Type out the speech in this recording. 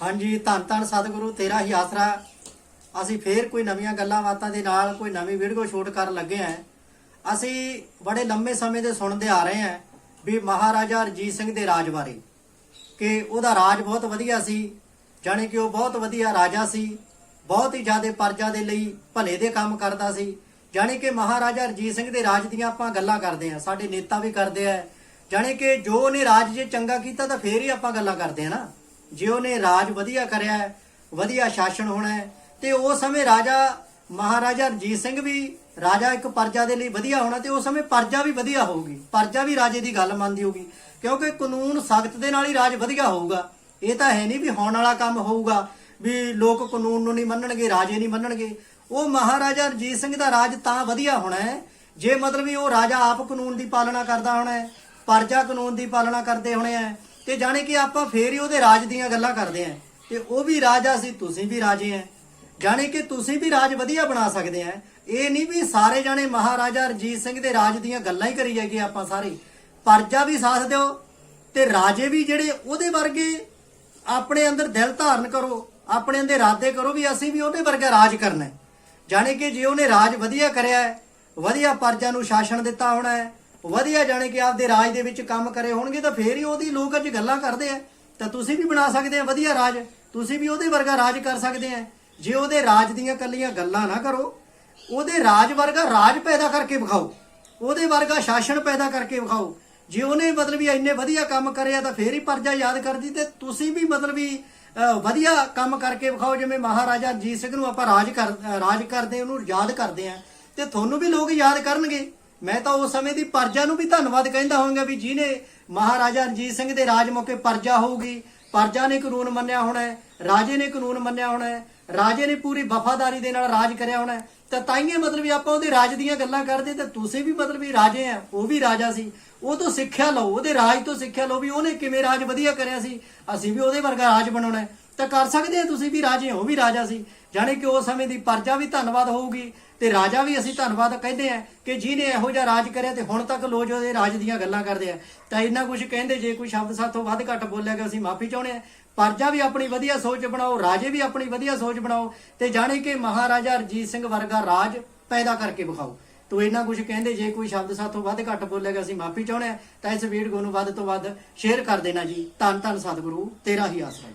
ਹਾਂਜੀ, ਧੰਨ ਧੰਨ ਸਤਿਗੁਰੂ, ਤੇਰਾ ਹੀ ਆਸਰਾ। ਅਸੀਂ ਫੇਰ ਕੋਈ ਨਵੀਆਂ ਗੱਲਾਂ ਬਾਤਾਂ ਦੇ ਨਾਲ ਕੋਈ ਨਵੀਂ ਵੀਡੀਓ ਸ਼ੂਟ ਕਰਨ ਲੱਗੇ ਆਂ ਅਸੀਂ ਬੜੇ ਲੰਮੇ ਸਮੇਂ ਦੇ ਸੁਣਦੇ ਆ ਰਹੇ ਆਂ ਵੀ ਮਹਾਰਾਜਾ ਰਜੀਤ ਸਿੰਘ ਦੇ ਰਾਜ ਬਾਰੇ, ਕਿ ਉਹਦਾ ਰਾਜ ਬਹੁਤ ਵਧੀਆ ਸੀ, ਜਾਣੀ ਕਿ ਉਹ ਬਹੁਤ ਵਧੀਆ ਰਾਜਾ ਸੀ, ਬਹੁਤ ਹੀ ਜ਼ਿਆਦਾ ਪਰਜਾ ਦੇ ਲਈ ਭਲੇ ਦੇ ਕੰਮ ਕਰਦਾ ਸੀ। ਜਾਣੀ ਕਿ ਮਹਾਰਾਜਾ ਰਜੀਤ ਸਿੰਘ ਦੇ ਰਾਜ ਦੀਆਂ ਆਪਾਂ ਗੱਲਾਂ ਕਰਦੇ ਆਂ ਸਾਡੇ ਨੇਤਾ ਵੀ ਕਰਦੇ ਆ। ਜਾਣੀ ਕਿ ਜੋ ਉਹਨੇ ਰਾਜ ਜੇ ਚੰਗਾ ਕੀਤਾ ਤਾਂ ਫੇਰ ਹੀ ਆਪਾਂ ਗੱਲਾਂ ਕਰਦੇ ਆ ਨਾ। ਜੇ ਉਹਨੇ ਰਾਜ ਵਧੀਆ ਕਰਿਆ ਹੈ, ਵਧੀਆ ਸ਼ਾਸਨ ਹੋਣਾ ਤੇ ਉਸ ਸਮੇਂ ਰਾਜਾ ਮਹਾਰਾਜਾ ਰਣਜੀਤ ਸਿੰਘ ਵੀ ਰਾਜਾ ਇੱਕ ਪਰਜਾ ਦੇ ਲਈ ਵਧੀਆ ਹੋਣਾ ਤੇ ਉਸ ਸਮੇਂ ਪਰਜਾ ਵੀ ਵਧੀਆ ਹੋਊਗੀ। ਪਰਜਾ ਵੀ ਰਾਜੇ ਦੀ ਗੱਲ ਮੰਨਦੀ ਹੋਊਗੀ ਕਿਉਂਕਿ ਕਾਨੂੰਨ ਸਖਤ ਦੇ ਨਾਲ ਹੀ ਰਾਜ ਵਧੀਆ ਹੋਊਗਾ। ਇਹ ਤਾਂ ਹੈ ਨਹੀਂ ਵੀ ਹੋਣ ਵਾਲਾ ਕੰਮ ਹੋਊਗਾ ਵੀ ਲੋਕ ਕਾਨੂੰਨ ਨੂੰ ਨਹੀਂ ਮੰਨਣਗੇ ਰਾਜੇ ਨਹੀਂ ਮੰਨਣਗੇ। ਉਹ ਮਹਾਰਾਜਾ ਰਣਜੀਤ ਸਿੰਘ ਦਾ ਰਾਜ ਤਾਂ ਵਧੀਆ ਹੋਣਾ ਹੈ ਜੇ ਮਤਲਬ ਵੀ ਉਹ ਰਾਜਾ ਆਪ ਕਾਨੂੰਨ ਦੀ ਪਾਲਣਾ ਕਰਦਾ ਹੋਣਾ ਹੈ ਪਰਜਾ ਕਾਨੂੰਨ ਦੀ ਪਾਲਣਾ ਕਰਦੇ ਹੋਣੇ ਹੈ ਤੇ ਜਾਣੇ ਕਿ ਆਪਾਂ ਫੇਰ ਹੀ ਉਹਦੇ ਰਾਜ ਦੀਆਂ ਗੱਲਾਂ ਕਰਦੇ ਆ। ਤੇ ਉਹ ਵੀ ਰਾਜਾ ਸੀ ਤੁਸੀਂ ਵੀ ਰਾਜੇ ਆ। ਜਾਣੇ ਕਿ ਤੁਸੀਂ ਵੀ ਰਾਜ ਵਧੀਆ ਬਣਾ ਸਕਦੇ ਆ। ਇਹ ਨਹੀਂ ਵੀ ਸਾਰੇ ਜਾਣੇ ਮਹਾਰਾਜਾ ਰਣਜੀਤ ਸਿੰਘ ਦੇ ਰਾਜ ਦੀਆਂ ਗੱਲਾਂ ਹੀ ਕਰੀ ਜਾਈਏ ਆਪਾਂ ਸਾਰੇ। ਪਰਜਾ ਵੀ ਸਾਥ ਦਿਓ ਤੇ ਰਾਜੇ ਵੀ ਜਿਹੜੇ ਉਹਦੇ ਵਰਗੇ ਆਪਣੇ ਅੰਦਰ ਦਿਲ ਧਾਰਨ ਕਰੋ, ਆਪਣੇ ਅੰਦਰ ਇਰਾਦੇ ਕਰੋ ਵੀ ਅਸੀਂ ਵੀ ਉਹਦੇ ਵਰਗਾ ਰਾਜ ਕਰਨਾ ਹੈ। ਜਾਣੇ ਕਿ ਜੇ ਉਹਨੇ ਰਾਜ ਵਧੀਆ ਕਰਿਆ ਹੈ, ਵਧੀਆ ਪਰਜਾ ਨੂੰ ਸ਼ਾਸਨ ਦਿੱਤਾ ਹੋਣਾ ਹੈ ਵਧੀਆ ਜਾਣੇ ਕਿ ਆਪਦੇ ਰਾਜ ਦੇ ਵਿੱਚ ਕੰਮ ਕਰੇ ਹੋਣਗੇ ਤਾਂ ਫੇਰ ਹੀ ਉਹਦੀ ਲੋਕ ਅੱਜ ਗੱਲਾਂ ਕਰਦੇ ਆ। ਤਾਂ ਤੁਸੀਂ ਵੀ ਬਣਾ ਸਕਦੇ ਆ ਵਧੀਆ ਰਾਜ। ਤੁਸੀਂ ਵੀ ਉਹਦੇ ਵਰਗਾ ਰਾਜ ਕਰ ਸਕਦੇ ਆ। ਜੇ ਉਹਦੇ ਰਾਜ ਦੀਆਂ ਕੱਲੀਆਂ ਗੱਲਾਂ ਨਾ ਕਰੋ, ਉਹਦੇ ਰਾਜ ਵਰਗਾ ਰਾਜ ਪੈਦਾ ਕਰਕੇ ਵਿਖਾਓ। ਉਹਦੇ ਵਰਗਾ ਸ਼ਾਸਨ ਪੈਦਾ ਕਰਕੇ ਵਿਖਾਓ। ਜੇ ਉਹਨੇ ਮਤਲਬ ਵੀ ਇੰਨੇ ਵਧੀਆ ਕੰਮ ਕਰਿਆ ਤਾਂ ਫੇਰ ਹੀ ਪਰਜਾ ਯਾਦ ਕਰਦੀ ਤੇ ਤੁਸੀਂ ਵੀ ਮਤਲਬ ਵੀ ਵਧੀਆ ਕੰਮ ਕਰਕੇ ਵਿਖਾਓ। ਜਿਵੇਂ ਮਹਾਰਾਜਾ ਰਣਜੀਤ ਸਿੰਘ ਨੂੰ ਆਪਾਂ ਰਾਜ ਕਰ, ਰਾਜ ਕਰਦੇ ਉਹਨੂੰ ਯਾਦ ਕਰਦੇ ਆ। ਤੇ ਤੁਹਾਨੂੰ ਵੀ ਲੋਕ ਯਾਦ ਕਰਨਗੇ। ਮੈਂ ਤਾਂ ਉਸ ਸਮੇਂ ਦੀ ਪਰਜਾ ਨੂੰ ਵੀ ਧੰਨਵਾਦ ਕਹਿੰਦਾ ਹੋਵਾਂਗਾ ਵੀ ਜਿਹਨੇ ਮਹਾਰਾਜਾ ਰਣਜੀਤ ਸਿੰਘ ਦੇ ਰਾਜ ਮੌਕੇ ਪਰਜਾ ਹੋਊਗੀ। ਪਰਜਾ ਨੇ ਕਾਨੂੰਨ ਮੰਨਿਆ ਹੋਣਾ ਹੈ, ਰਾਜੇ ਨੇ ਕਾਨੂੰਨ ਮੰਨਿਆ ਹੋਣਾ ਹੈ, ਰਾਜੇ ਨੇ ਪੂਰੀ ਵਫਾਦਾਰੀ ਦੇ ਨਾਲ ਰਾਜ ਕਰਿਆ ਹੋਣਾ ਤਾਂ ਤਾਈਏ ਮਤਲਬ ਵੀ ਆਪਾਂ ਉਹਦੇ ਰਾਜ ਦੀਆਂ ਗੱਲਾਂ ਕਰਦੇ, ਤਾਂ ਤੁਸੀਂ ਵੀ ਮਤਲਬ ਵੀ ਰਾਜੇ ਆ, ਉਹ ਵੀ ਰਾਜਾ ਸੀ। ਉਹ ਤੋਂ ਸਿੱਖਿਆ ਲਓ, ਉਹਦੇ ਰਾਜ ਤੋਂ ਸਿੱਖਿਆ ਲਓ ਵੀ ਉਹਨੇ ਕਿਵੇਂ ਰਾਜ ਵਧੀਆ ਕਰਿਆ ਸੀ। ਅਸੀਂ ਵੀ ਉਹਦੇ ਵਰਗਾ ਰਾਜ ਬਣਾਉਣਾ ਤਾਂ ਕਰ ਸਕਦੇ ਆ ਤੁਸੀਂ ਵੀ ਰਾਜੇ ਹੋ ਉਹ ਵੀ ਰਾਜਾ ਸੀ। ਜਾਣੇ ਕਿ ਉਸ ਸਮੇਂ ਦੀ ਪਰਜਾ ਵੀ ਧੰਨਵਾਦ ਹੋਊਗੀ। ਤੇ ਰਾਜਾ ਵੀ ਅਸੀਂ ਧੰਨਵਾਦ ਕਹਿੰਦੇ ਆ ਕਿ ਜਿਹਨੇ ਇਹੋ ਜਿਹਾ ਰਾਜ ਕਰਿਆ ਤੇ ਹੁਣ ਤੱਕ ਲੋਕ ਉਹਦੇ ਰਾਜ ਦੀਆਂ ਗੱਲਾਂ ਕਰਦੇ ਆ। ਤਾਂ ਇੰਨਾ ਕੁਝ ਕਹਿੰਦੇ, ਜੇ ਕੋਈ ਸ਼ਬਦ ਸਾਥੋਂ ਵੱਧ ਘੱਟ ਬੋਲਿਆ ਗਿਆ, ਅਸੀਂ ਮਾਫੀ ਚਾਹੁੰਦੇ ਆ। ਪਰਜਾ ਵੀ ਆਪਣੀ ਵਧੀਆ ਸੋਚ ਬਣਾਓ, ਰਾਜੇ ਵੀ ਆਪਣੀ ਵਧੀਆ ਸੋਚ ਬਣਾਓ ਤੇ ਜਾਣੇ ਕਿ ਮਹਾਰਾਜਾ ਰਜੀਤ ਸਿੰਘ ਵਰਗਾ ਰਾਜ ਪੈਦਾ ਕਰਕੇ ਵਿਖਾਓ। ਤੋ ਇਹਨਾਂ ਕੁਝ ਕਹਿੰਦੇ, ਜੇ ਕੋਈ ਸ਼ਬਦ ਸਾਥੋਂ ਵੱਧ ਘੱਟ ਬੋਲਿਆ ਗਿਆ, ਅਸੀਂ ਮਾਫੀ ਚਾਹੁੰਦੇ ਆ। ਤਾਂ ਇਸ ਵੀਡੀਓ ਨੂੰ ਵੱਧ ਤੋਂ ਵੱਧ ਸ਼ੇਅਰ ਕਰ ਦੇਣਾ ਜੀ। ਧੰਨ ਧੰਨ ਸਤਿਗੁਰੂ, ਤੇਰਾ ਹੀ ਆਸਰਾ ਜੀ।